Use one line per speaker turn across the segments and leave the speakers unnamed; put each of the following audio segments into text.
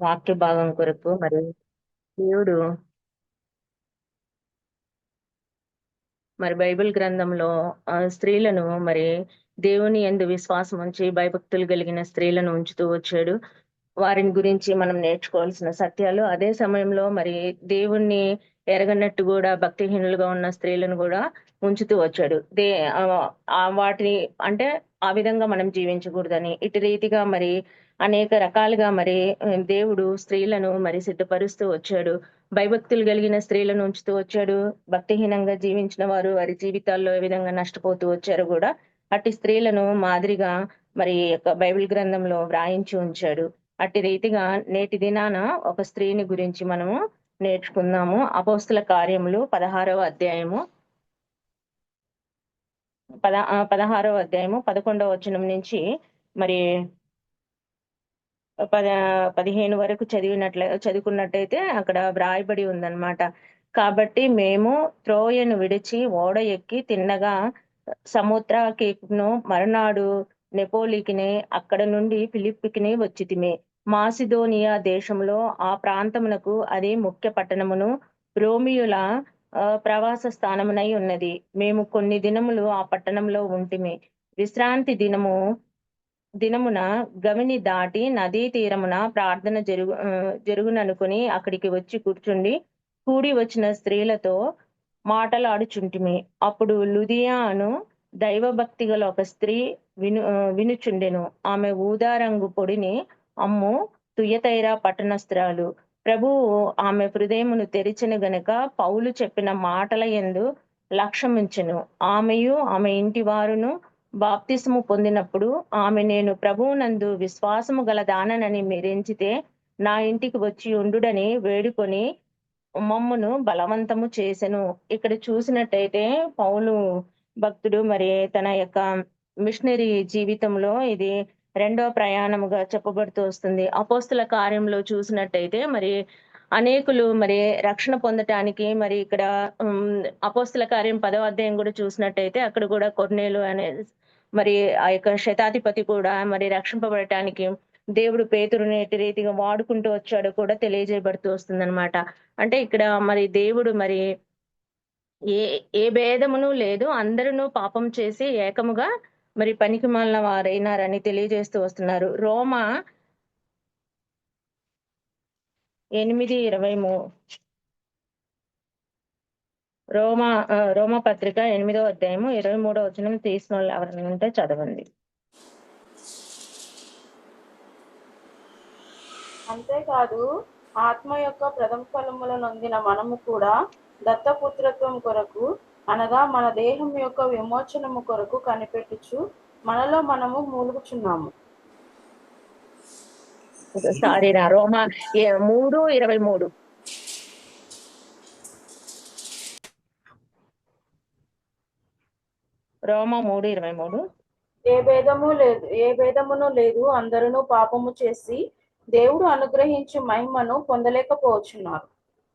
వాక్య భాగం కొరకు మరి దేవుడు మరి బైబిల్ గ్రంథంలో ఆ, స్త్రీలను మరి దేవుని ఎందు విశ్వాసం ఉంచి భయభక్తులు కలిగిన స్త్రీలను ఉంచుతూ వచ్చాడు. వారిని గురించి మనం నేర్చుకోవాల్సిన సత్యాలు. అదే సమయంలో మరి దేవుణ్ణి ఎరగనట్టు కూడా భక్తిహీనులుగా ఉన్న స్త్రీలను కూడా ఉంచుతూ వచ్చాడు. దే ఆ వాటిని అంటే ఆ విధంగా మనం జీవించకూడదని. ఇటు రీతిగా మరి అనేక రకాలుగా మరి దేవుడు స్త్రీలను మరి సిద్ధపరుస్తూ వచ్చాడు. భయభక్తులు కలిగిన స్త్రీలను ఉంచుతూ వచ్చాడు. భక్తిహీనంగా జీవించిన వారు వారి జీవితాల్లో ఏ విధంగా నష్టపోతూ వచ్చారు కూడా అట్టి స్త్రీలను మాదిరిగా మరి యొక్క బైబిల్ గ్రంథంలో వ్రాయించి ఉంచాడు. అట్టి రీతిగా నేటి దినాన ఒక స్త్రీని గురించి మనము నేర్చుకుందాము. అపోస్తుల కార్యములు పదహారవ అధ్యాయము. పద పదహారవ అధ్యాయము పదకొండవ వచనం నుంచి మరి పద పదిహేను వరకు చదివినట్ల చదువుకున్నట్టయితే అక్కడ వ్రాయబడి ఉందన్నమాట. కాబట్టి మేము త్రోయను విడిచి ఓడ ఎక్కి తిన్నగా సముద్ర కేక్ను మరునాడు నెపోలికిని అక్కడ నుండి ఫిలిప్పికిని వచ్చితిమి. మాసిదోనియా దేశంలో ఆ ప్రాంతమునకు అది ముఖ్య పట్టణమును రోమియుల ఆ, ప్రవాస స్థానమునై ఉన్నది. మేము కొన్ని దినములు ఆ పట్టణంలో ఉంటిమి. విశ్రాంతి దినము దినమున గవిని దాటి నదీ తీరమున ప్రార్థన జరుగు జరుగుననుకుని అక్కడికి వచ్చి కూర్చుండి కూడి వచ్చిన స్త్రీలతో మాటలాడుచుంటిమి. అప్పుడు లుదియా అను దైవభక్తి గల ఒక స్త్రీ విను వినుచుండెను. ఆమె ఊదారంగు పొడిని అమ్ము తుయతైరా పట్టణస్త్రాలు ప్రభువు ఆమె హృదయమును తెరిచిన గనుక పౌలు చెప్పిన మాటల యందు లక్ష్యముంచెను. ఆమెయు ఆమె ఇంటి వారును బాప్తిసము పొందినప్పుడు ఆమె నేను ప్రభువునందు విశ్వాసము గల దాననని మీరెంచితే నా ఇంటికి వచ్చి ఉండుడని వేడుకొని మమ్మను బలవంతము చేసెను. ఇక్కడ చూసినట్టయితే పౌలు భక్తుడు మరి తన యొక్క మిషనరీ జీవితంలో ఇది రెండో ప్రయాణముగా చెప్పబడుతూ వస్తుంది. అపోస్తుల కార్యంలో చూసినట్టయితే మరి అనేకులు మరి రక్షణ పొందటానికి మరి ఇక్కడ అపోస్తుల కార్యం పదో అధ్యాయం కూడా చూసినట్టయితే అక్కడ కూడా కొర్నేలు అనే మరి ఆ యొక్క శతాధిపతి కూడా మరి రక్షింపబడటానికి దేవుడు పేతురుని ఎట్టి రీతిగా వాడుకుంటూ వచ్చాడో కూడా తెలియజేయబడుతూ వస్తుందన్నమాట. అంటే ఇక్కడ మరి దేవుడు మరి ఏ ఏ భేదమును లేదు. అందరూ పాపం చేసి ఏకముగా మరి పనికి మాలిన వారైనారని తెలియజేస్తూ వస్తున్నారు. రోమ ఎనిమిది ఇరవై మూ రోమ రోమ పత్రిక ఎనిమిదో అధ్యాయము ఇరవై మూడో వచనం తీసిన వాళ్ళు ఎవరైనా ఉంటే చదవండి.
అంతేకాదు ఆత్మ యొక్క ప్రథమ ఫలముల నొందిన మనము కూడా దత్తపుత్రత్వం కొరకు అనగా మన దేహం యొక్క విమోచనము కొరకు కనిపెట్టుచు మనలో మనము మూలుగుచున్నాము.
సారీ రా రోమ మూడు ఇరవై మూడు. రోమ మూడు ఇరవై మూడు.
ఏ భేదము లేదు ఏ భేదమును లేదు అందరూ పాపము చేసి దేవుడు అనుగ్రహించు మహిమను పొందలేకపోవచ్చున్నారు.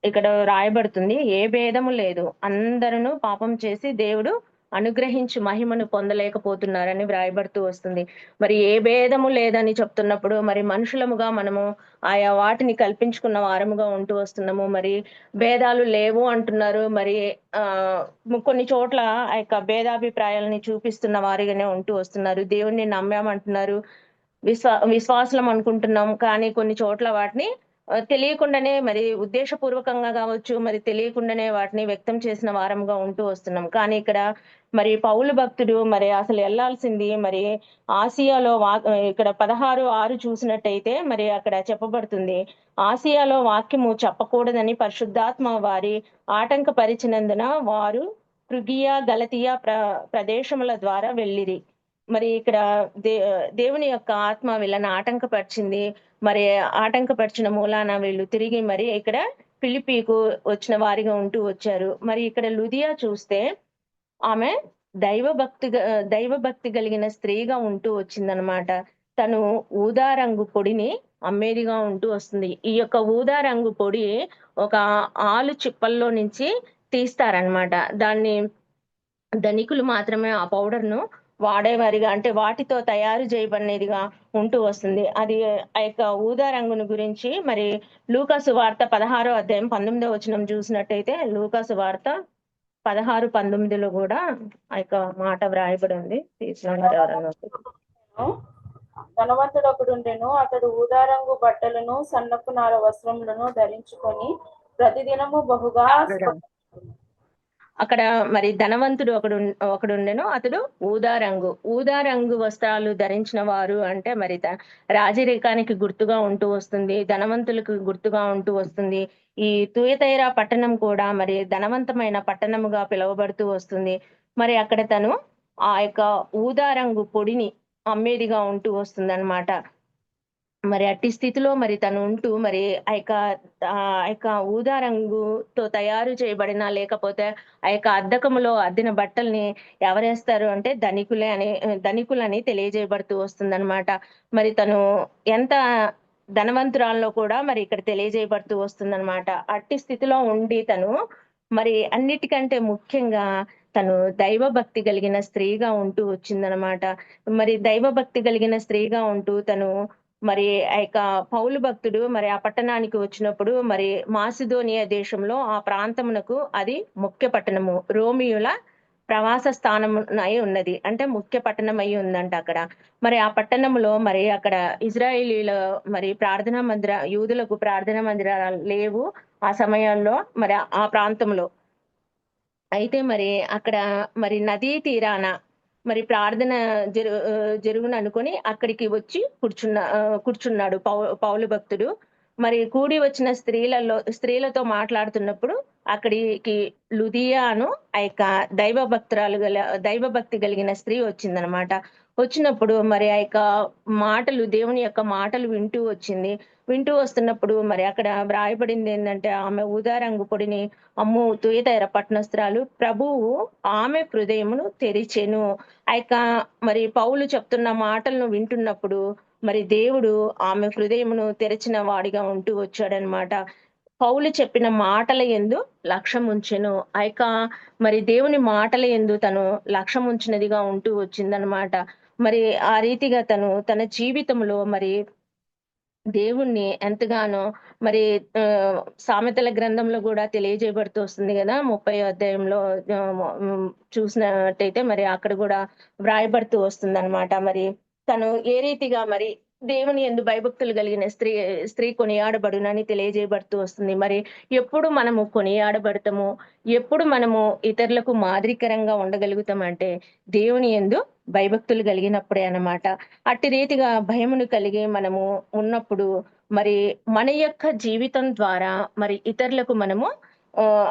ఇక్కడ రాయబడుతుంది ఏ భేదము లేదు అందరూ పాపం చేసి దేవుడు అనుగ్రహించి మహిమను పొందలేకపోతున్నారని వ్రాయబడుతూ వస్తుంది. మరి ఏ భేదము లేదని చెప్తున్నప్పుడు మరి మనుషులముగా మనము ఆయా వాటిని కల్పించుకున్న వారముగా ఉంటూ వస్తున్నాము. మరి భేదాలు లేవు అంటున్నారు. మరి ఆ కొన్ని చోట్ల ఆ యొక్క భేదాభిప్రాయాలని చూపిస్తున్న వారిగానే ఉంటూ వస్తున్నారు. దేవుణ్ణి నమ్మామంటున్నారు. విశ్వా విశ్వాసం అనుకుంటున్నాం. కానీ కొన్ని చోట్ల వాటిని తెలియకుండానే మరి ఉద్దేశపూర్వకంగా కావచ్చు మరి తెలియకుండానే వాటిని వ్యక్తం చేసిన వారంగా ఉంటూ వస్తున్నాం. కానీ ఇక్కడ మరి పౌలు భక్తుడు మరి అసలు వెళ్ళాల్సింది మరి ఆసియాలో ఇక్కడ పదహారు ఆరు చూసినట్టయితే మరి అక్కడ చెప్పబడుతుంది ఆసియాలో వాక్యము చెప్పకూడదని పరిశుద్ధాత్మ వారి ఆటంకపరిచినందున వారు పృగియా గలతియా ప్ర ప్రదేశముల ద్వారా వెళ్ళిరి. మరి ఇక్కడ దే దేవుని యొక్క ఆత్మ వీళ్ళని ఆటంకపరిచింది మరి ఆటంకపరిచిన మూలాన వీళ్ళు తిరిగి మరి ఇక్కడ ఫిలిపీకు వచ్చిన వారిగా ఉంటూ వచ్చారు. మరి ఇక్కడ లుదియా చూస్తే ఆమె దైవభక్తి దైవభక్తి కలిగిన స్త్రీగా ఉంటూ వచ్చిందనమాట తను ఊదా రంగు పొడిని అమ్మేదిగా ఉంటూ వస్తుంది. ఈ యొక్క ఊదా రంగు పొడి ఒక ఆలు చిప్పల్లో నుంచి తీస్తారనమాట దాన్ని ధనికులు మాత్రమే ఆ పౌడర్ను వాడేవారిగా అంటే వాటితో తయారు చేయబడినదిగా ఉంటూ వస్తుంది. అది ఆ యొక్క ఊదా రంగును గురించి మరి లూకాసు వార్త పదహారో అధ్యాయం పంతొమ్మిదో వచనం చూసినట్టయితే లూకాసు వార్త పదహారు పంతొమ్మిదిలో కూడా ఆ యొక్క మాట వ్రాయబడి ఉంది.
ధనవంతుడు ఒకడుండెను అతడు ఊదారంగు బట్టలను సన్నపు నార వస్త్రములను ధరించుకొని ప్రతిదినము బహుగా
అక్కడ మరి ధనవంతుడు ఒకడు ఒకడుండెను అతడు ఊదా రంగు. ఊదా రంగు వస్త్రాలు ధరించిన వారు అంటే మరి రాజరేఖానికి రాజరికానికి గుర్తుగా ఉంటూ వస్తుంది ధనవంతులకు గుర్తుగా ఉంటూ వస్తుంది. ఈ తుయతైరా పట్టణం కూడా మరి ధనవంతమైన పట్టణముగా పిలువబడుతూ వస్తుంది. మరి అక్కడ తను ఆ యొక్క ఊదా రంగు పొడిని అమ్మేదిగా ఉంటూ వస్తుంది మరి అట్టి స్థితిలో మరి తను ఉంటూ మరి ఆ యొక్క ఆ యొక్క ఊదా రంగుతో తయారు చేయబడిన లేకపోతే ఆ యొక్క అద్దకములో అద్దిన బట్టల్ని ఎవరేస్తారు అంటే ధనికులే అని ధనికులని తెలియజేయబడుతూ వస్తుందన్నమాట. మరి తను ఎంత ధనవంతురాల్లో కూడా మరి ఇక్కడ తెలియజేయబడుతూ వస్తుందన్నమాట. అట్టి స్థితిలో ఉండి తను మరి అన్నిటికంటే ముఖ్యంగా తను దైవ భక్తి కలిగిన స్త్రీగా ఉంటూ వచ్చిందనమాట మరి దైవ భక్తి కలిగిన స్త్రీగా ఉంటూ తను మరి ఆ యొక్క పౌలు భక్తుడు మరి ఆ పట్టణానికి వచ్చినప్పుడు మరి మాసిదోనియా దేశంలో ఆ ప్రాంతమునకు అది ముఖ్య పట్టణము. రోమియుల ప్రవాస స్థానం అయి ఉన్నది. అంటే ముఖ్య పట్టణం అయి ఉందంట అక్కడ. మరి ఆ పట్టణంలో మరి అక్కడ ఇజ్రాయేలీల మరి ప్రార్థనా మందిర యూదులకు ప్రార్థనా మందిరాలు లేవు ఆ సమయంలో మరి ఆ ప్రాంతంలో. అయితే మరి అక్కడ మరి నదీ తీరాన మరి ప్రార్థన జరు జరుగును అనుకొని అక్కడికి వచ్చి కూర్చున్న కూర్చున్నాడు పౌ పౌలు భక్తుడు. మరి కూడి వచ్చిన స్త్రీలలో స్త్రీలతో మాట్లాడుతున్నప్పుడు అక్కడికి లుదియాను ఆ యొక్క దైవ భక్తురాలు గల దైవ భక్తి కలిగిన స్త్రీ వచ్చిందనమాట. వచ్చినప్పుడు మరి ఆ యొక్క మాటలు దేవుని యొక్క మాటలు వింటూ వచ్చింది. వస్తున్నప్పుడు మరి అక్కడ వ్రాయబడింది ఏంటంటే ఆమె ఊదా రంగు పొడిని అమ్ము తుయతైర పట్టణస్త్రాలు ప్రభువు ఆమె హృదయమును తెరిచెను. ఆ మరి పౌలు చెప్తున్న మాటలను వింటున్నప్పుడు మరి దేవుడు ఆమె హృదయమును తెరిచిన వాడిగా ఉంటూ వచ్చాడనమాట. పౌలు చెప్పిన మాటల ఎందు లక్ష్యం ఉంచెను ఆ యొక్క మరి దేవుని మాటల ఎందు తను లక్ష్యం ఉంచినదిగా ఉంటూ వచ్చిందనమాట. మరి ఆ రీతిగా తను తన జీవితంలో మరి దేవుణ్ణి ఎంతగానో మరి ఆ, సామెతల గ్రంథంలో కూడా తెలియజేయబడుతూ వస్తుంది కదా ముప్పై అధ్యాయంలో చూసినట్టయితే మరి అక్కడ కూడా వ్రాయబడుతూ వస్తుంది మరి తను ఏ రీతిగా మరి దేవుని ఎందు భయభక్తులు కలిగిన స్త్రీ స్త్రీ కొనియాడబడునని తెలియజేయబడుతూ వస్తుంది. మరి ఎప్పుడు మనము కొనియాడబడతాము? ఎప్పుడు మనము ఇతరులకు మాదిరికరంగా ఉండగలుగుతామంటే దేవుని ఎందు భయభక్తులు కలిగినప్పుడే అన్నమాట. అట్టి రీతిగా భయమును కలిగి మనము ఉన్నప్పుడు మరి మన యొక్క జీవితం ద్వారా మరి ఇతరులకు మనము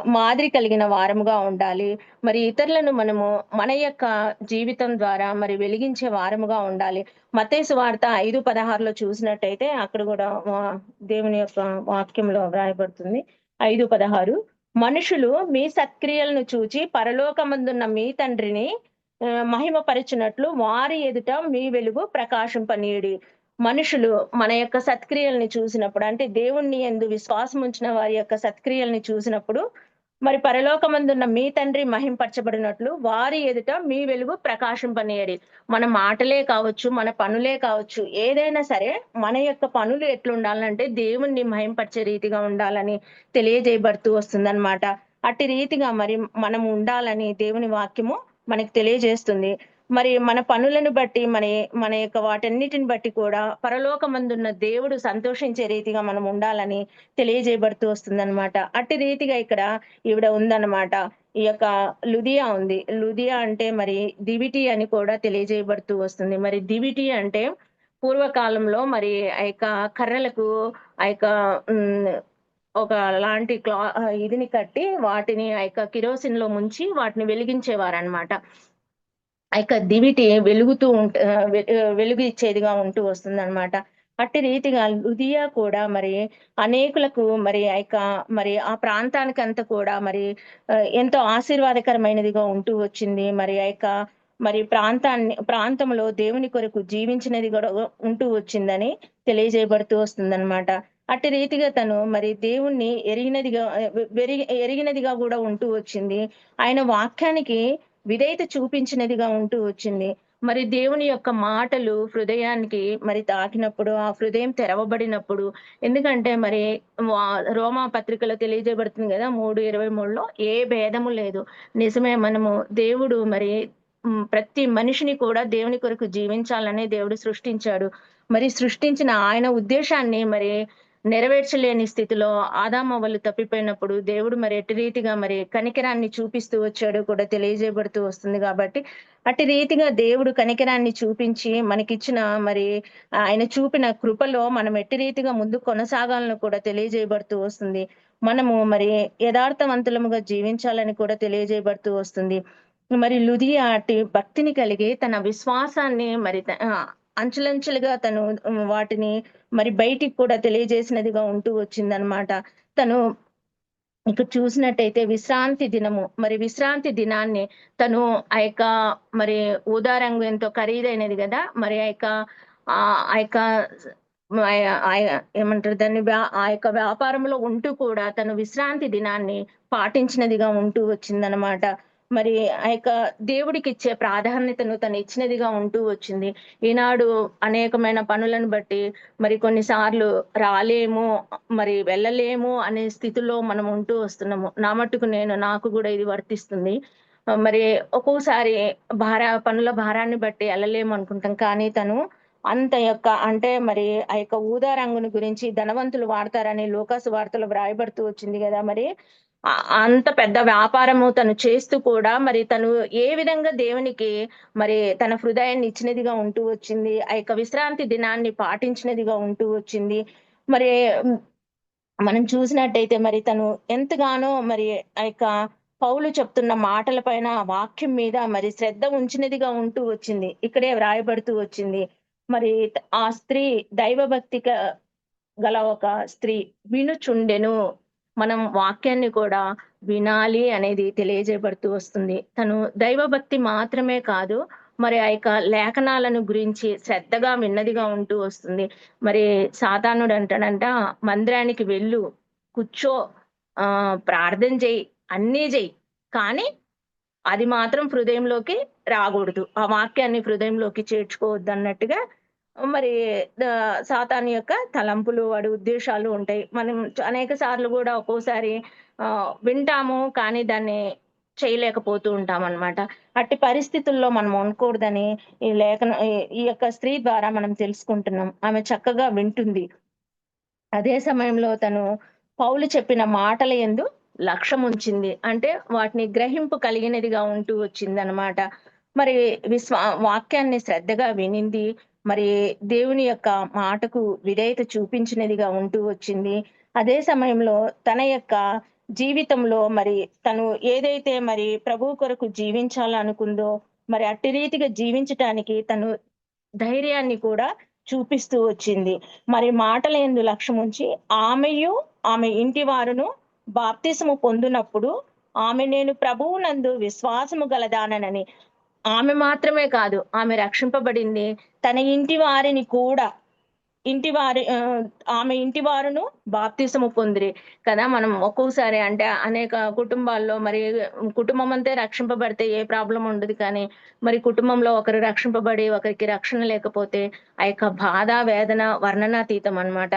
మాదిరి కలిగిన వారముగా ఉండాలి. మరి ఇతరులను మనము మన యొక్క జీవితం ద్వారా మరి వెలిగించే వారముగా ఉండాలి. మతేసు వార్త ఐదు పదహారులో చూసినట్టయితే అక్కడ కూడా దేవుని యొక్క వాక్యంలో వ్రాయబడుతుంది. ఐదు పదహారు. మనుషులు మీ సత్క్రియలను చూచి పరలోకమందున్న మీ తండ్రిని ఆ, మహిమపరచునట్లు వారి ఎదుట మీ వెలుగు ప్రకాశింపనీయుడి. మనుషులు మన యొక్క సత్క్రియల్ని చూసినప్పుడు అంటే దేవుణ్ణి ఎందు విశ్వాసం ఉంచిన వారి యొక్క సత్క్రియల్ని చూసినప్పుడు మరి పరలోకమందున్న మీ తండ్రి మహింపరచబడినట్లు వారి ఎదుట మీ వెలుగు ప్రకాశింపనీయడి. మన మాటలే కావచ్చు మన పనులే కావచ్చు ఏదైనా సరే మన యొక్క పనులు ఎట్లుండాలంటే దేవుణ్ణి మహింపరిచే రీతిగా ఉండాలని తెలియజేయబడుతూ వస్తుందన్నమాట. అట్టి రీతిగా మరి మనం ఉండాలని దేవుని వాక్యము మనకి తెలియజేస్తుంది. మరి మన పనులను బట్టి మన మన యొక్క వాటన్నిటిని బట్టి కూడా పరలోకమందున్న దేవుడు సంతోషించే రీతిగా మనం ఉండాలని తెలియజేయబడుతూ వస్తుందన్నమాట. అట్టి రీతిగా ఇక్కడ ఈవిడ ఉందన్నమాట. ఈ యొక్క లుదియా ఉంది. లుదియా అంటే మరి దివిటి అని కూడా తెలియజేయబడుతూ వస్తుంది. మరి దివిటి అంటే పూర్వకాలంలో మరి ఆ యొక్క కర్రలకు ఆ యొక్క ఒక లాంటి క్లా ఇదిని కట్టి వాటిని ఆ యొక్క కిరోసిన్లో ముంచి వాటిని వెలిగించేవారు అనమాట ఆ యొక్క దివిటి వెలుగుతూ ఉంట వెలుగు ఇచ్చేదిగా ఉంటూ వస్తుంది అనమాట అట్టి రీతిగా లుదియా కూడా మరి అనేకులకు మరి ఆ మరి ఆ ప్రాంతానికి అంతా కూడా మరి ఎంతో ఆశీర్వాదకరమైనదిగా ఉంటూ వచ్చింది. మరి ఆ మరి ప్రాంతాన్ని ప్రాంతంలో దేవుని కొరకు జీవించినది కూడా ఉంటూ వచ్చిందని తెలియజేయబడుతూ వస్తుందన్నమాట. అట్టి రీతిగా తను మరి దేవుణ్ణి ఎరిగినదిగా ఎరిగినదిగా కూడా ఉంటూ వచ్చింది. ఆయన వాక్యానికి విధేయత చూపించినదిగా ఉంటూ వచ్చింది. మరి దేవుని యొక్క మాటలు హృదయానికి మరి తాకినప్పుడు ఆ హృదయం తెరవబడినప్పుడు ఎందుకంటే మరి రోమా పత్రికలో తెలియజేయబడుతుంది కదా మూడు ఇరవై మూడులో ఏ భేదము లేదు. నిజమే మనము దేవుడు మరి ప్రతి మనిషిని కూడా దేవుని కొరకు జీవించాలని దేవుడు సృష్టించాడు. మరి సృష్టించిన ఆయన ఉద్దేశాన్ని మరి నెరవేర్చలేని స్థితిలో ఆదామవ్వలు తప్పిపోయినప్పుడు దేవుడు మరి ఎట్టి రీతిగా మరి కనికరాన్ని చూపిస్తూ వచ్చాడు కూడా తెలియజేయబడుతూ వస్తుంది కాబట్టి అట్టి రీతిగా దేవుడు కనికరాన్ని చూపించి మనకిచ్చిన మరి ఆయన చూపిన కృపలో మనం ఎట్టి రీతిగా ముందు కొనసాగాలను కూడా తెలియజేయబడుతూ వస్తుంది. మనము మరి యథార్థవంతులముగా జీవించాలని కూడా తెలియజేయబడుతూ వస్తుంది. మరి లుదియా అట్టి భక్తిని కలిగి తన విశ్వాసాన్ని మరి త- అంచెలంచెలుగా తను వాటిని మరి బయటికి కూడా తెలియజేసినదిగా ఉంటూ వచ్చిందనమాట తను ఇక చూసినట్టయితే విశ్రాంతి దినము మరి విశ్రాంతి దినాన్ని తను ఆ యొక్క మరి ఊదా రంగు ఎంతో ఖరీదైనది కదా మరి ఆ యొక్క ఆ ఆ యొక్క ఆ- ఏమంటారు దాన్ని వ్యా- ఆ యొక్క వ్యాపారంలో ఉంటూ కూడా తను విశ్రాంతి దినాన్ని పాటించినదిగా ఉంటూ వచ్చిందనమాట మరి ఆ యొక్క దేవుడికి ఇచ్చే ప్రాధాన్యతను తను ఇచ్చినదిగా ఉంటూ వచ్చింది. ఈనాడు అనేకమైన పనులను బట్టి మరి కొన్నిసార్లు రాలేము మరి వెళ్ళలేము అనే స్థితిలో మనం ఉంటూ వస్తున్నాము. నా మట్టుకు నేను నాకు కూడా ఇది వర్తిస్తుంది. మరి ఒక్కోసారి భార పనుల భారాన్ని బట్టి వెళ్ళలేము అనుకుంటాం. కానీ తను అంత యొక్క అంటే మరి ఆ యొక్క ఊదా రంగుని గురించి ధనవంతులు వాడతారని లోకాసు వార్తలు వ్రాయబడుతూ వచ్చింది కదా మరి. అంత పెద్ద వ్యాపారము తను చేస్తూ కూడా మరి తను ఏ విధంగా దేవునికి మరి తన హృదయాన్ని ఇచ్చినదిగా ఉంటూ వచ్చింది ఆ యొక్క విశ్రాంతి దినాన్ని పాటించినదిగా ఉంటూ వచ్చింది. మరి మనం చూసినట్టయితే మరి తను ఎంతగానో మరి ఆ యొక్క పౌలు చెప్తున్న మాటల పైన వాక్యం మీద మరి శ్రద్ధ ఉంచినదిగా ఉంటూ వచ్చింది. ఇక్కడే వ్రాయబడుతూ వచ్చింది. మరి ఆ స్త్రీ దైవభక్తి గల ఒక స్త్రీ వినుచుండెను. మనం వాక్యాన్ని కూడా వినాలి అనేది తెలియజేయబడుతూ వస్తుంది. తను దైవభక్తి మాత్రమే కాదు మరి ఆ యొక్క లేఖనాలను గురించి శ్రద్ధగా విన్నదిగా ఉంటూ వస్తుంది. మరి సాతానుడు అంటాడంట మందిరానికి వెళ్ళు కూర్చో ఆ ప్రార్థన చేయి అన్నీ చెయ్యి కానీ అది మాత్రం హృదయంలోకి రాకూడదు. ఆ వాక్యాన్ని హృదయంలోకి చేర్చుకోవద్దు అన్నట్టుగా మరి సాతాన్ యొక్క తలంపులు వాడి ఉద్దేశాలు ఉంటాయి. మనం అనేక సార్లు కూడా ఒక్కోసారి వింటాము కానీ దాన్ని చేయలేకపోతూ ఉంటాం అన్నమాట అట్టి పరిస్థితుల్లో మనం ఉండకూడదని ఈ లేఖన ఈ- ఈ యొక్క స్త్రీ ద్వారా మనం తెలుసుకుంటున్నాం. ఆమె చక్కగా వింటుంది. అదే సమయంలో తను పౌలు చెప్పిన మాటల ఎందు లక్ష్యం ఉంచింది. అంటే వాటిని గ్రహింపు కలిగినదిగా ఉంటూ వచ్చింది అనమాట మరి విశ్వా వాక్యాన్ని శ్రద్ధగా వినింది. మరి దేవుని యొక్క మాటకు విధేయత చూపించినదిగా ఉంటూ వచ్చింది. అదే సమయంలో తన యొక్క జీవితంలో మరి తను ఏదైతే మరి ప్రభు కొరకు జీవించాలనుకుందో మరి అట్టి రీతిగా జీవించటానికి తను ధైర్యాన్ని కూడా చూపిస్తూ వచ్చింది. మరి మాటల ఎందు లక్ష్యం ఉంచి ఆమెయు ఆమె ఇంటి వారును బాప్తిసము పొందినప్పుడు ఆమె నేను ప్రభువు నందు విశ్వాసము గలదానని ఆమె మాత్రమే కాదు ఆమె రక్షింపబడింది. తన ఇంటి వారిని కూడా ఇంటి వారి ఆమె ఇంటి వారును బాప్తిసము పొందిరి. కదా మనం ఒక్కొక్కసారి అంటే అనేక కుటుంబాల్లో మరి కుటుంబం అంతే రక్షింపబడితే ఏ ప్రాబ్లం ఉండదు కానీ మరి కుటుంబంలో ఒకరు రక్షింపబడి ఒకరికి రక్షణ లేకపోతే ఆ యొక్క బాధ వేదన వర్ణనాతీతం అన్నమాట.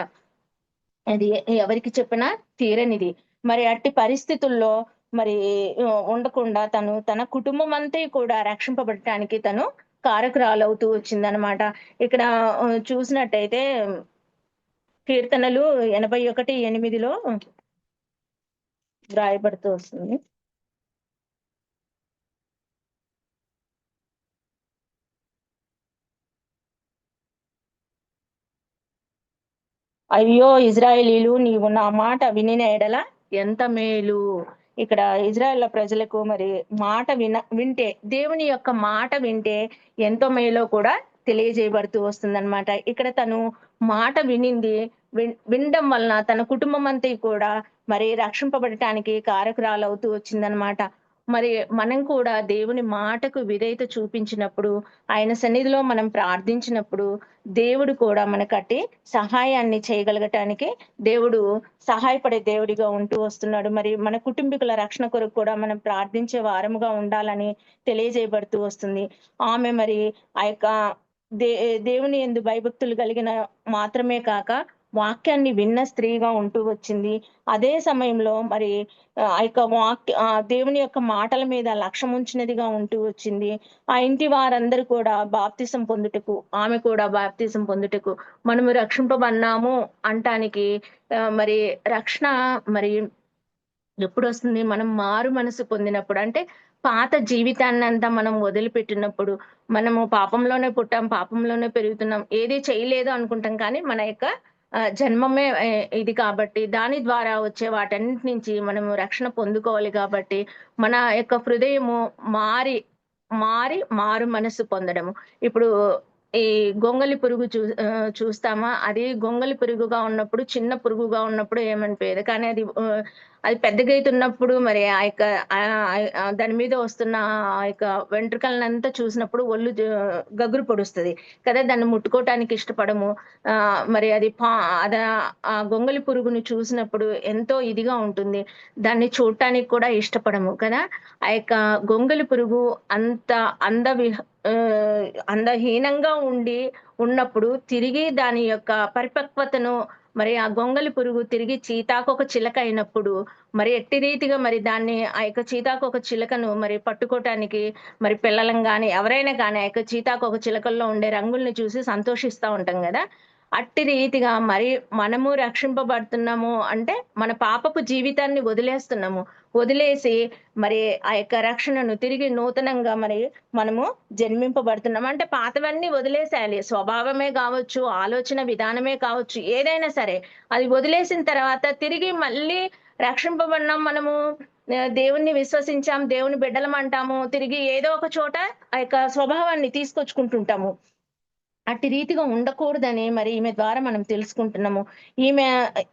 అది ఎవరికి చెప్పినా తీరనిది. మరి అట్టి పరిస్థితుల్లో మరి ఉండకుండా తను తన కుటుంబం అంతా కూడా రక్షింపబడటానికి తను కారకురాలవుతూ వచ్చిందనమాట ఇక్కడ చూసినట్టయితే కీర్తనలు ఎనభై ఒకటి ఎనిమిదిలో వ్రాయబడుతూ వస్తుంది. అయ్యో ఇజ్రాయేలీలు నీవు నా మాట వినిన ఎడల ఎంత మేలు. ఇక్కడ ఇజ్రాయెల్ ప్రజలకు మరి మాట విన వింటే దేవుని యొక్క మాట వింటే ఎంతో మేలో కూడా తెలియజేయబడుతూ వస్తుందన్నమాట. ఇక్కడ తను మాట వినింది విన్- వినడం వలన తన కుటుంబం అంతా కూడా మరి రక్షింపబడటానికి కారకురాలవుతూ వచ్చిందనమాట మరి మనం కూడా దేవుని మాటకు విధేయత చూపించినప్పుడు ఆయన సన్నిధిలో మనం ప్రార్థించినప్పుడు దేవుడు కూడా మనకట్టి సహాయాన్ని చేయగలగటానికి దేవుడు సహాయపడే దేవుడిగా ఉంటూ వస్తున్నాడు. మరి మన కుటుంబీకుల రక్షణ కొరకు కూడా మనం ప్రార్థించే వారముగా ఉండాలని తెలియజేయబడుతూ వస్తుంది. ఆమె మరి ఆ యొక్క దే దేవుని ఎందు భయభక్తులు కలిగిన మాత్రమే కాక వాక్యాన్ని విన్న స్త్రీగా ఉంటూ వచ్చింది. అదే సమయంలో మరి ఆ యొక్క వాక్య దేవుని యొక్క మాటల మీద లక్ష్యం ఉంచినదిగా ఉంటూ వచ్చింది. ఆ ఇంటి వారందరూ కూడా బాప్తిసం పొందుటకు ఆమె కూడా బాప్తిసం పొందుటకు మనము రక్షింపబన్నాము అంటానికి మరి రక్షణ మరి ఎప్పుడు వస్తుంది మనం మారు మనసు పొందినప్పుడు అంటే పాత జీవితాన్ని అంతా మనం వదిలిపెట్టినప్పుడు మనము పాపంలోనే పుట్టాం పాపంలోనే పెరుగుతున్నాం ఏది చేయలేదు అనుకుంటాం కానీ మన యొక్క జన్మమే ఇది కాబట్టి దాని ద్వారా వచ్చే వాటన్నిటి నుంచి మనము రక్షణ పొందుకోవాలి కాబట్టి మన యొక్క హృదయము మారి మారి మారు మనసు పొందడము. ఇప్పుడు ఈ గొంగలి పురుగు చూ చూస్తామా? అది గొంగలి పురుగుగా ఉన్నప్పుడు చిన్న పురుగుగా ఉన్నప్పుడు ఏమనిపోయేది కానీ అది అది పెద్దగా అవుతున్నప్పుడు మరి ఆ యొక్క దాని మీద వస్తున్న ఆ యొక్క వెంట్రుకలనంతా చూసినప్పుడు ఒళ్ళు గగురు పొడుస్తుంది. కదా దాన్ని ముట్టుకోవటానికి ఇష్టపడము. ఆ మరి అది పా ఆ గొంగలి పురుగును చూసినప్పుడు ఎంతో ఇదిగా ఉంటుంది. దాన్ని చూడటానికి కూడా ఇష్టపడము కదా? ఆ యొక్క గొంగలి పురుగు అంత అంద అందహీనంగా ఉండి ఉన్నప్పుడు తిరిగి దాని యొక్క పరిపక్వతను మరి ఆ గొంగలి పురుగు తిరిగి చీతాకొక చిలక అయినప్పుడు మరి ఎట్టి రీతిగా మరి దాన్ని ఆ యొక్క చీతాకొక చిలకను మరి పట్టుకోవటానికి మరి పిల్లలం కానీ ఎవరైనా కానీ ఆ యొక్క చీతాకొక చిలకల్లో ఉండే రంగుల్ని చూసి సంతోషిస్తూ ఉంటాం కదా. అట్టి రీతిగా మరి మనము రక్షింపబడుతున్నాము అంటే మన పాపపు జీవితాన్ని వదిలేస్తున్నాము. వదిలేసి మరి ఆ యొక్క రక్షణను తిరిగి నూతనంగా మరి మనము జన్మింపబడుతున్నాము. అంటే పాతవన్నీ వదిలేసేయాలి. స్వభావమే కావచ్చు ఆలోచన విధానమే కావచ్చు ఏదైనా సరే. అది వదిలేసిన తర్వాత తిరిగి మళ్ళీ రక్షింపబడినాం మనము. దేవుణ్ణి విశ్వసించాం దేవుని బిడ్డలం అంటాము తిరిగి ఏదో ఒక చోట ఆ యొక్క స్వభావాన్ని తీసుకొచ్చుకుంటుంటాము. అట్టి రీతిగా ఉండకూడదని మరి ఈమె ద్వారా మనం తెలుసుకుంటున్నాము. ఈమె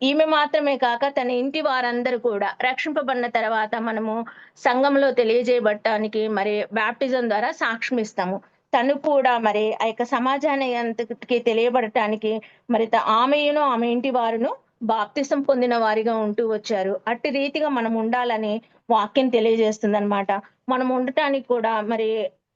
ఈమె మాత్రమే కాక తన ఇంటి వారందరూ కూడా రక్షింపబడిన తర్వాత మనము సంఘంలో తెలియజేయబడటానికి మరి బ్యాప్టిజం ద్వారా సాక్ష్యం ఇస్తాము తను కూడా మరి ఆ యొక్క సమాజాన్ని తెలియబడటానికి మరి త- ఆమెయును ఆమె ఇంటి వారును బాప్తిసం పొందిన వారిగా ఉంటూ వచ్చారు. అట్టి రీతిగా మనం ఉండాలని వాక్యం తెలియజేస్తుంది అనమాట మనం ఉండటానికి కూడా మరి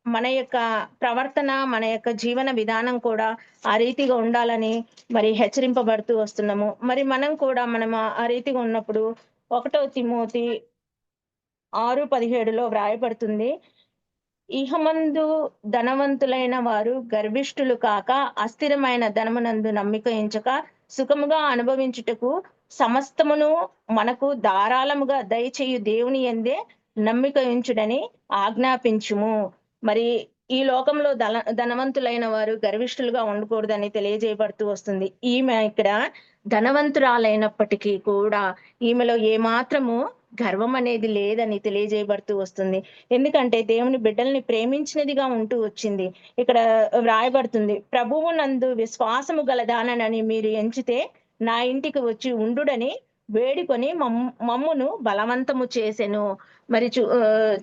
మన యొక్క ప్రవర్తన మన యొక్క జీవన విధానం కూడా ఆ రీతిగా ఉండాలని మరి హెచ్చరింపబడుతూ వస్తున్నాము. మరి మనం కూడా మనం ఆ- రీతిగా ఉన్నప్పుడు ఒకటో తిమోతి ఆరు పదిహేడులో వ్రాయబడుతుంది. ఇహమందు ధనవంతులైన వారు గర్విష్ఠులు కాక అస్థిరమైన ధనమునందు నమ్మిక ఎంచక సుఖముగా అనుభవించుటకు సమస్తమును మనకు ధారాళముగా దయచేయు దేవుని ఎందే నమ్మిక ఉంచుడని ఆజ్ఞాపించుము. మరి ఈ లోకంలో ధన ధనవంతులైన వారు గర్విష్ఠులుగా ఉండకూడదని తెలియజేయబడుతూ వస్తుంది. ఈమె ఇక్కడ ధనవంతురాలైనప్పటికీ కూడా ఈమెలో ఏమాత్రము గర్వం అనేది లేదని తెలియజేయబడుతూ వస్తుంది. ఎందుకంటే దేవుని బిడ్డల్ని ప్రేమించినదిగా ఉంటూ వచ్చింది. ఇక్కడ వ్రాయబడుతుంది ప్రభువు నందు విశ్వాసము గలదానని మీరు ఎంచితే నా ఇంటికి వచ్చి ఉండుడని వేడుకొని మమ్- మమ్మును బలవంతము చేసెను. మరి చూ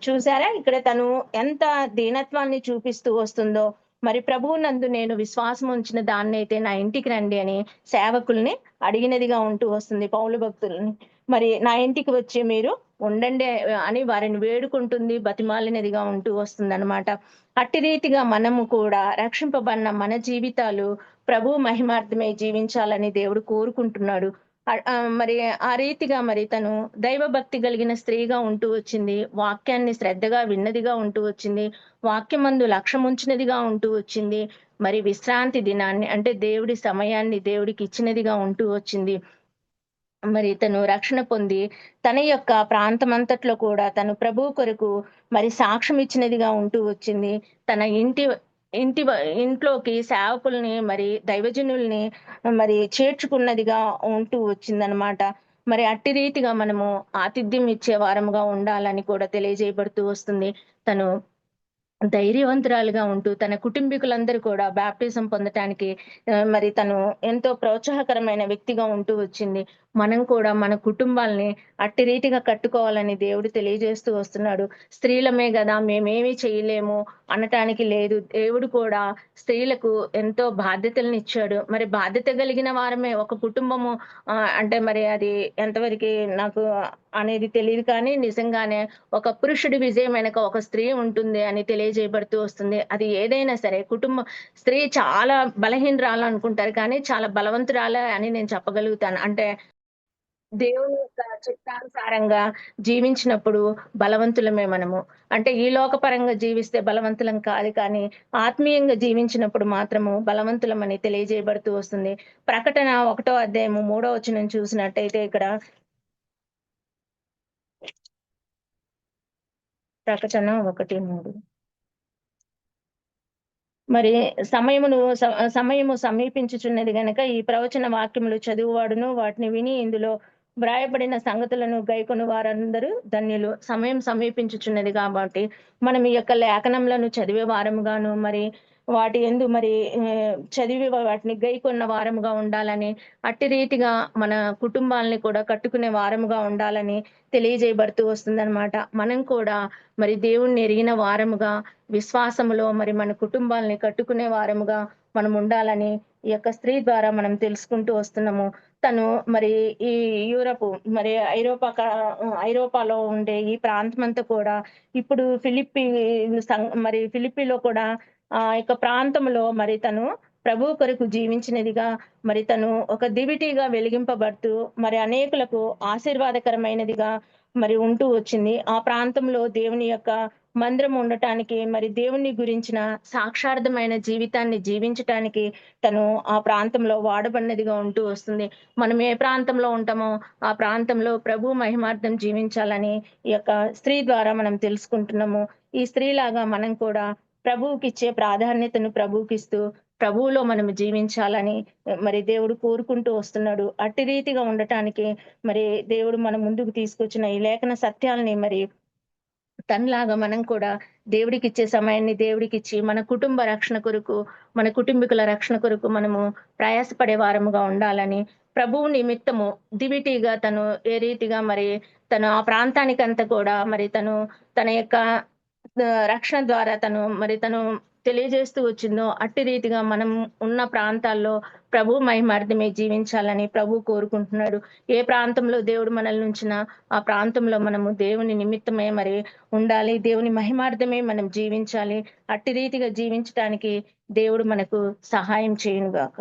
చూసారా? ఇక్కడ తను ఎంత దీనత్వాన్ని చూపిస్తూ వస్తుందో. మరి ప్రభువు నందు నేను విశ్వాసం ఉంచిన దాన్ని అయితే నా ఇంటికి రండి అని సేవకుల్ని అడిగినదిగా ఉంటూ వస్తుంది పౌలు భక్తుల్ని. మరి నా ఇంటికి వచ్చి మీరు ఉండండి అని వారిని వేడుకుంటుంది బతిమాలినదిగా ఉంటూ వస్తుంది అనమాట అట్టి రీతిగా మనము కూడా రక్షింపబడిన మన జీవితాలు ప్రభు మహిమార్థమై జీవించాలని దేవుడు కోరుకుంటున్నాడు. మరి ఆ రీతిగా మరి తను దైవభక్తి కలిగిన స్త్రీగా ఉంటూ వచ్చింది. వాక్యాన్ని శ్రద్ధగా విన్నదిగా ఉంటూ వచ్చింది. వాక్యమందు లక్ష్యం ఉంచినదిగా ఉంటూ వచ్చింది. మరి విశ్రాంతి దినాన్ని అంటే దేవుడి సమయాన్ని దేవుడికి ఇచ్చినదిగా ఉంటూ వచ్చింది. మరి తను రక్షణ పొంది తన యొక్క ప్రాంతమంతట్లో కూడా తను ప్రభు కొరకు మరి సాక్ష్యం ఇచ్చినదిగా ఉంటూ వచ్చింది. తన ఇంటి ఇంటి వ- ఇంట్లోకి సేవకుల్ని మరి దైవజనుల్ని మరి చేర్చుకున్నదిగా ఉంటూ వచ్చిందనమాట. మరి అట్టి రీతిగా మనము ఆతిథ్యం ఇచ్చే వారముగా ఉండాలని కూడా తెలియజేయబడుతూ వస్తుంది. తను ధైర్యవంతురాలుగా ఉంటూ తన కుటుంబీకులందరూ కూడా బ్యాప్టిజం పొందటానికి మరి తను ఎంతో ప్రోత్సాహకరమైన వ్యక్తిగా ఉంటూ వచ్చింది. మనం కూడా మన కుటుంబాల్ని అట్టి రీతిగా కట్టుకోవాలని దేవుడు తెలియజేస్తూ వస్తున్నాడు. స్త్రీలమే కదా మేమేమీ చేయలేము అనటానికి లేదు. దేవుడు కూడా స్త్రీలకు ఎంతో బాధ్యతలను ఇచ్చాడు. మరి బాధ్యత కలిగిన వారమే ఒక కుటుంబము అంటే మరి అది ఎంతవరకు నాకు అనేది తెలియదు కానీ నిజంగానే ఒక పురుషుడి విజయం వెనక ఒక స్త్రీ ఉంటుంది అని తెలియజేయబడుతూ వస్తుంది. అది ఏదైనా సరే కుటుంబం స్త్రీ చాలా బలహీనరాలు అనుకుంటారు కానీ చాలా బలవంతురాలే అని నేను చెప్పగలుగుతాను. అంటే దేవుని యొక్క చిత్తానుసారంగా జీవించినప్పుడు బలవంతులమే మనము. అంటే ఈ లోకపరంగా జీవిస్తే బలవంతులం కాదు కానీ ఆత్మీయంగా జీవించినప్పుడు మాత్రము బలవంతులమని తెలియజేయబడుతూ వస్తుంది. ప్రకటన ఒకటో అధ్యాయము మూడో వచనం చూసినట్టయితే ఇక్కడ ప్రకటన ఒకటి మూడు. మరి సమయమును సమయము సమీపించుచున్నది గనక ఈ ప్రవచన వాక్యములు చదువువాడును వాటిని విని ఇందులో వ్రాయబడిన సంగతులను గైకొని వారందరూ ధన్యులు. సమయం సమీపించుచున్నది కాబట్టి మనం ఈ యొక్క లేఖనములను చదివే వారముగాను మరి వాటి ఎందు మరి చదివి వాటిని గైకొన్న వారముగా ఉండాలని అట్టి రీతిగా మన కుటుంబాలని కూడా కట్టుకునే వారముగా ఉండాలని తెలియజేయబడుతూ వస్తుందన్నమాట. మనం కూడా మరి దేవుణ్ణి ఎరిగిన వారముగా విశ్వాసములో మరి మన కుటుంబాలని కట్టుకునే వారముగా మనం ఉండాలని ఈ యొక్క స్త్రీ ద్వారా మనం తెలుసుకుంటూ వస్తున్నాము. తను మరి ఈ యూరప్ మరి ఐరోపా ఐరోపాలో ఉండే ఈ ప్రాంతం అంతా కూడా ఇప్పుడు ఫిలిప్పి సం- మరి ఫిలిప్పీలో కూడా ఆ యొక్క ప్రాంతంలో మరి తను ప్రభు కొరకు జీవించినదిగా మరి తను ఒక దివిటీగా వెలిగింపబడుతూ మరి అనేకులకు ఆశీర్వాదకరమైనదిగా మరి ఉంటూ వచ్చింది. ఆ ప్రాంతంలో దేవుని యొక్క మందిరం ఉండటానికి మరి దేవుని గురించిన సాక్షార్థమైన జీవితాన్ని జీవించటానికి తను ఆ ప్రాంతంలో వాడబడినదిగా ఉంటూ వస్తుంది. మనం ఏ ప్రాంతంలో ఉంటామో ఆ ప్రాంతంలో ప్రభు మహిమార్థం జీవించాలని ఈ యొక్క స్త్రీ ద్వారా మనం తెలుసుకుంటున్నాము. ఈ స్త్రీలాగా మనం కూడా ప్రభువుకి ఇచ్చే ప్రాధాన్యతను ప్రభువుకి ఇస్తూ ప్రభువులో మనం జీవించాలని మరి దేవుడు కోరుకుంటూ వస్తున్నాడు. అట్టి రీతిగా ఉండటానికి మరి దేవుడు మన ముందుకు తీసుకొచ్చిన ఈ లేఖన సత్యాలని మరి తనలాగా మనం కూడా దేవుడికి ఇచ్చే సమయాన్ని దేవుడికి ఇచ్చి మన కుటుంబ రక్షణ కొరకు మన కుటుంబీకుల రక్షణ కొరకు మనము ప్రయాసపడే వారముగా ఉండాలని ప్రభువు నిమిత్తము దివిటీగా తను ఏ రీతిగా మరి తను ఆ ప్రాంతానికంతా కూడా మరి తను తన యొక్క రక్షణ ద్వారా తను మరి తను తెలియజేస్తూ వచ్చిందో అట్టి రీతిగా మనం ఉన్న ప్రాంతాల్లో ప్రభు మహిమార్థమే జీవించాలని ప్రభు కోరుకుంటున్నాడు. ఏ ప్రాంతంలో దేవుడు మనల్ని ఉంచినా ఆ ప్రాంతంలో మనము దేవుని నిమిత్తమే మరి ఉండాలి దేవుని మహిమార్థమే మనం జీవించాలి అట్టి రీతిగా జీవించడానికి దేవుడు మనకు సహాయం చేయనుగాక.